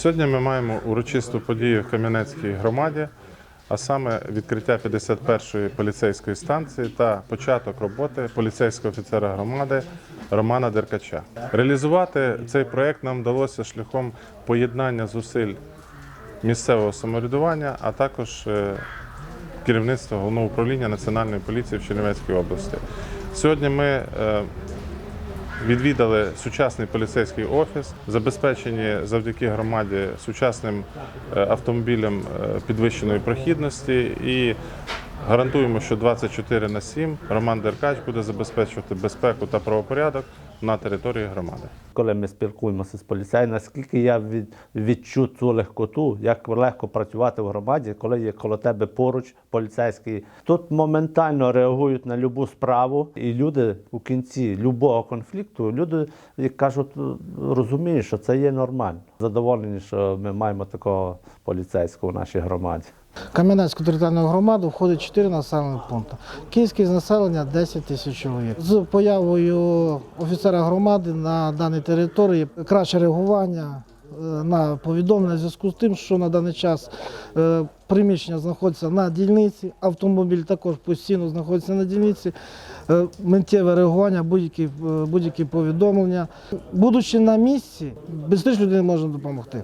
Сьогодні ми маємо урочисту подію в Кам'янецькій громаді, а саме відкриття 51-ї поліцейської станції та початок роботи поліцейського офіцера громади Романа Деркача. Реалізувати цей проект нам вдалося шляхом поєднання зусиль місцевого самоврядування, а також е, керівництва головного управління Національної поліції в Чернівецькій області. Сьогодні ми е, відвідали сучасний поліцейський офіс, забезпечені завдяки громаді сучасним автомобілям автомобілем е, підвищеної прохідності і гарантуємо, що 24 на 7 Роман Деркач буде забезпечувати безпеку та правопорядок на території громади. Коли ми спілкуємося з поліцеєм, наскільки я від, відчув цю легкоту, як легко працювати в громаді, коли є коло тебе поруч поліцейський. Тут моментально реагують на любу справу, і люди у кінці любого конфлікту люди як кажуть, розуміють, що це є нормально. Задоволені, що ми маємо такого поліцейського в нашій громаді. Кам'янецьку територіальну громаду входить 4 населених пункти. Київське населення 10 тисяч чоловік. З появою офіцера громади на даній території краще реагування е, на повідомлення в зв'язку з тим, що на даний час е, приміщення знаходиться на дільниці, автомобіль також постійно знаходиться на дільниці. Е, Миттєве реагування, будь-які, будь-які повідомлення. Будучи на місці, швидше людині можна допомогти.